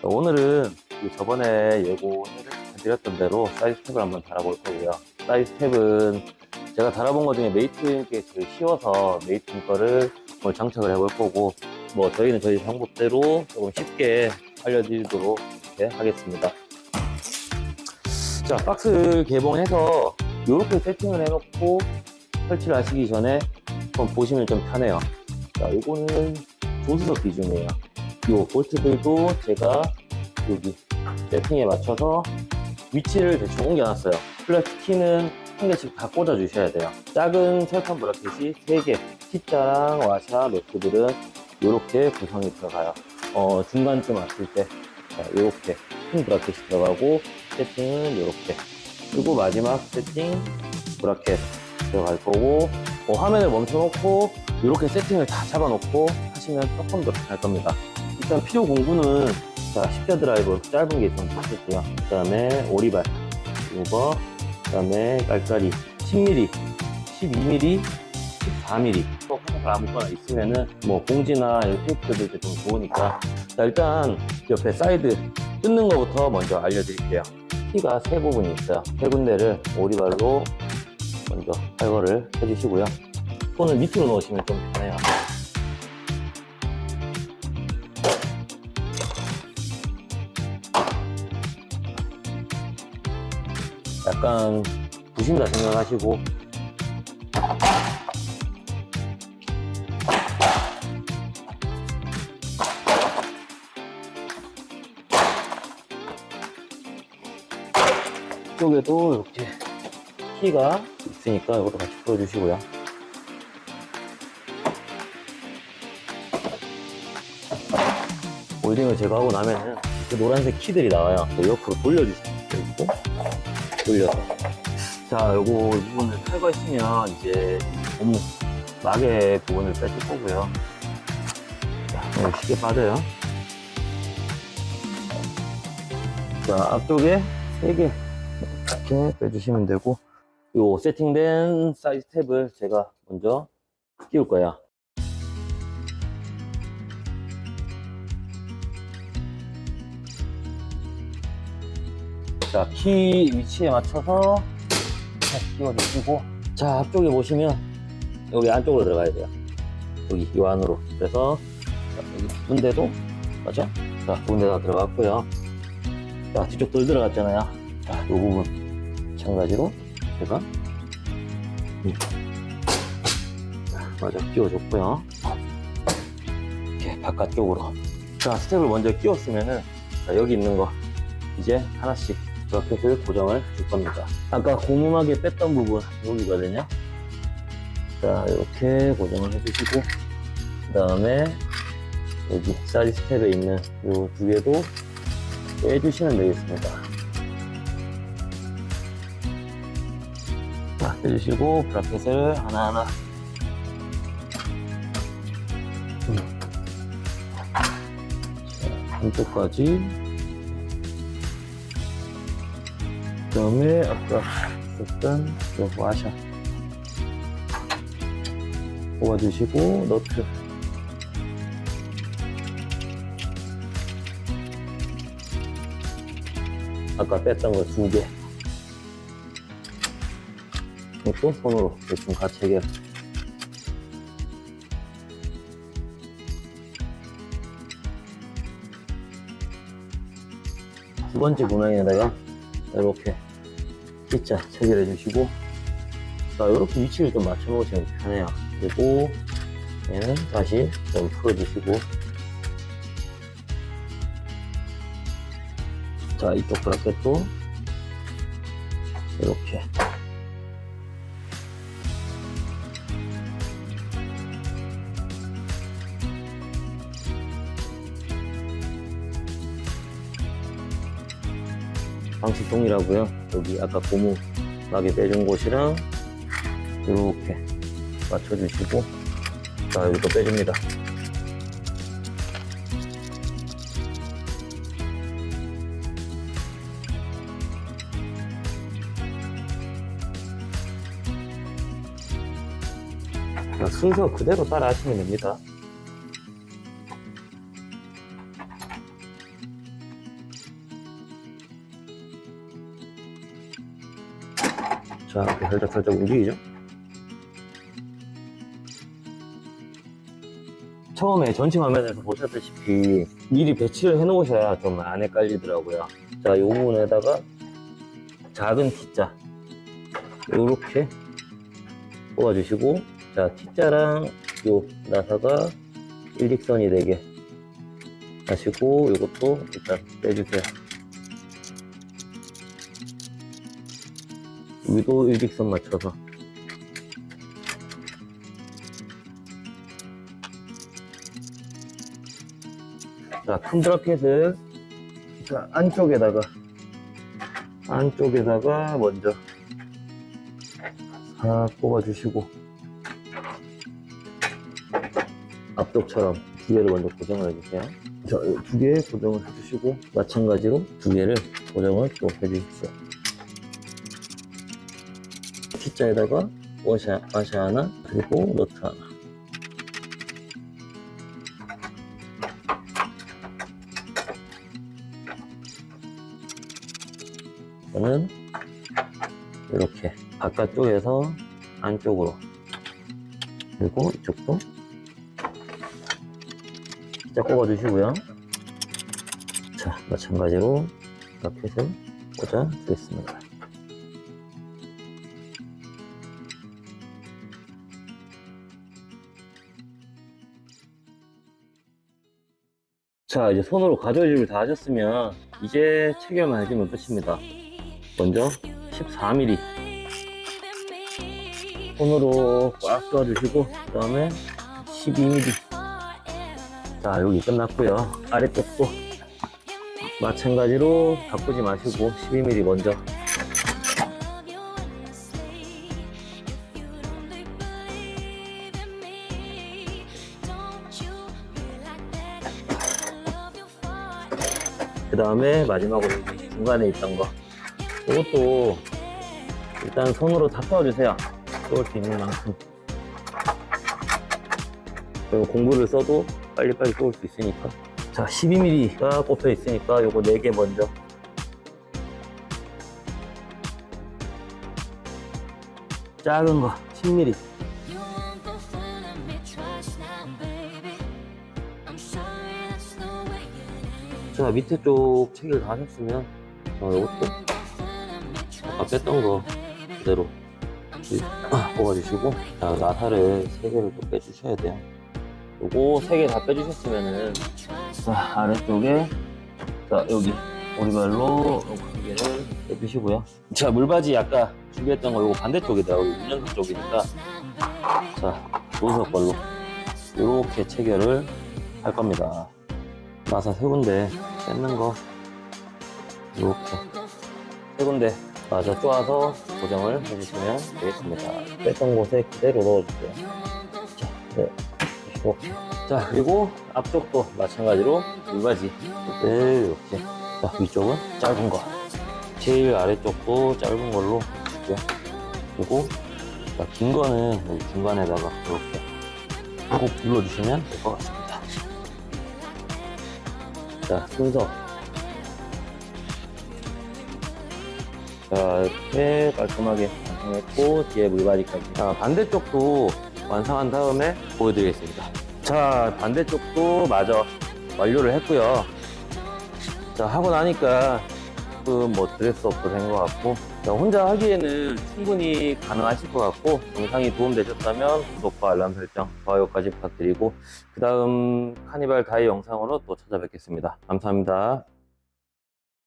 자, 오늘은 그 저번에 예고해드렸던 대로 사이즈 탭을 한번 달아볼 거고요. 사이즈 탭은 제가 달아본 것 중에 메이트게 제일 쉬워서 메이트 거를 오늘 장착을 해볼 거고, 뭐 저희는 저희 방법대로 조금 쉽게 알려드리도록 하겠습니다. 자, 박스 개봉해서 이렇게 세팅을 해놓고 설치를 하시기 전에 한번 보시면 좀 편해요. 자, 요거는 조수석 기준이에요. 요 볼트들도 제가 여기 세팅에 맞춰서 위치를 대충 옮겨놨어요. 플라스틱 키는 한 개씩 다 꽂아 주셔야 돼요. 작은 철판 브라켓이 3개, T자랑 와샤 매트들은 이렇게 구성이 들어가요. 어, 중간쯤 왔을 때, 자, 이렇게 큰 브라켓이 들어가고, 세팅은 이렇게. 그리고 마지막 세팅 브라켓 들어갈 거고, 어, 화면을 멈춰놓고, 이렇게 세팅을 다 잡아놓고 하시면 조금 더 편할 겁니다. 일단 필요 공구는 자, 십자 드라이버 짧은 게좀 있을게요. 그 다음에 오리발, 이거, 그 다음에 깔깔이 10mm, 12mm, 14mm. 또 하나가 아무거나 있으면은 뭐 봉지나 이 테이프 들때 좀 좋으니까. 자, 일단 옆에 사이드 뜯는 것부터 먼저 알려드릴게요. 키가 세 부분이 있어요. 세 군데를 오리발로 먼저 탈거를 해주시고요. 손을 밑으로 넣으시면 좀 편해요. 약간 부신다 생각하시고 이쪽에도 이렇게 키가 있으니까 이것도 같이 풀어주시고요. 홀딩을 제거하고 나면은 그 노란색 키들이 나와요. 그 옆으로 돌려주시면 되고 돌려서 자 요거 이 부분을 탈거했으면 이제 고무 막의 부분을 빼줄 거고요. 자 쉽게 빠져요. 자 앞쪽에 3개 이렇게 빼주시면 되고 요 세팅된 사이즈 탭을 제가 먼저 끼울 거예 자, 키 위치에 맞춰서 잘 끼워주시고 자, 앞쪽에 보시면 여기 안쪽으로 들어가야 돼요. 여기 이 안으로. 그래서 자, 여기 두 군데도 맞죠? 자, 두 군데 다 들어갔고요. 자, 뒤쪽 돌 들어갔잖아요. 자, 이 부분 마찬가지로 제가 맞아 끼워줬고요. 이렇게 바깥쪽으로. 자, 스텝을 먼저 끼웠으면은 자, 여기 있는 거 이제 하나씩 브라켓을 고정을 줄 겁니다. 아까 고무하게 뺐던 부분 여기거든요. 자 이렇게 고정을 해주시고 그 다음에 여기 사이드 스텝에 있는 이 두 개도 빼주시면 되겠습니다. 자 빼주시고 브라켓을 하나하나 음. 자, 한쪽까지 그 다음에 아까 썼던 요 와샤 뽑아주시고 너트 아까 뺐던 거 두 개. 이것도 손으로 대충 같이 해결 두 번째 구멍에다가 이렇게 T자 체결해 주시고 자 이렇게 위치를 좀 맞춰 놓으시면 편해요. 그리고 얘는 다시 좀 풀어 주시고. 자 이쪽 브라켓도 이렇게 동일하고요. 여기 아까 고무 막에 빼준 곳이랑 이렇게 맞춰주시고 자 여기 또 빼줍니다. 자, 순서 그대로 따라 하시면 됩니다. 자, 이렇게 살짝 살짝 움직이죠? 처음에 전체 화면에서 보셨다시피 미리 배치를 해 놓으셔야 좀 안 헷갈리더라고요. 자, 이 부분에다가 작은 T자 이렇게 뽑아주시고 자, T자랑 요 나사가 일직선이 되게 하시고 이것도 일단 빼주세요. 여기도 일직선 맞춰서 자, 큰 브라켓을 자, 안쪽에다가 안쪽에다가 먼저 싹 뽑아주시고 앞쪽처럼 두 개를 먼저 고정을 해주세요. 자, 두 개 고정을 해주시고 마찬가지로 두 개를 고정을 또 해주십시오. T자에다가 워샤, 와샤 하나 그리고 너트 하나. 저는 이렇게 바깥쪽에서 안쪽으로 그리고 이쪽도 진짜 꼽아주시고요. 자 마찬가지로 라켓을 꽂아 주겠습니다 자 이제 손으로 가져오기를 다 하셨으면 이제 체결만 해주면 끝입니다. 먼저 14mm 손으로 꽉 껴주시고 그 다음에 12mm 자 여기 끝났고요. 아래쪽도 마찬가지로 바꾸지 마시고 12mm 먼저 그 다음에 마지막으로 중간에 있던 거. 이것도 일단 손으로 다 펴주세요. 쏠수 있는 만큼. 그리고 공구를 써도 빨리빨리 쏠수 있으니까. 자 12mm가 꼽혀 있으니까 요거 4개 먼저. 작은 거 10mm 자 밑에 쪽 체결 다 하셨으면 어, me 아까 뺐던 거. 그대로 아, 뽑아주시고 자 나사를 3개를 또 빼주셔야 돼요. 요거 3개 다 빼주셨으면은 자 아래쪽에 자 여기 오리발로 두 개를 빼주시고요. 자 물바지 아까 준비했던 거 요거 반대쪽이다. 여기 운전석 쪽이니까. 자 노석 걸로 이렇게 체결을 할 겁니다. 나사 세 군데 뺏는 거. 이렇게 세 군데 맞아. 쪼아서 고정을 해주시면 되겠습니다. 뺐던 곳에 그대로 넣어주세요. 자, 네. 이렇게. 자 그리고 앞쪽도 마찬가지로 물바지. 네, 이렇게. 자 위쪽은 짧은 거. 제일 아래쪽도 짧은 걸로 할게요. 그리고 자, 긴 거는 여기 중간에다가 이렇게 꼭 눌러주시면 될 것 같습니다 자 순서. 자 이렇게 깔끔하게 완성했고 뒤에 물바지까지. 자 반대쪽도 완성한 다음에 보여드리겠습니다. 자 반대쪽도 마저 완료를 했고요. 자 하고 나니까 조금 뭐 드레스 업도 된 것 같고 자, 혼자 하기에는 충분히 가능하실 것 같고 영상이 도움되셨다면 구독과 알람 설정 좋아요까지 부탁드리고 그 다음 카니발 다이 영상으로 또 찾아뵙겠습니다. 감사합니다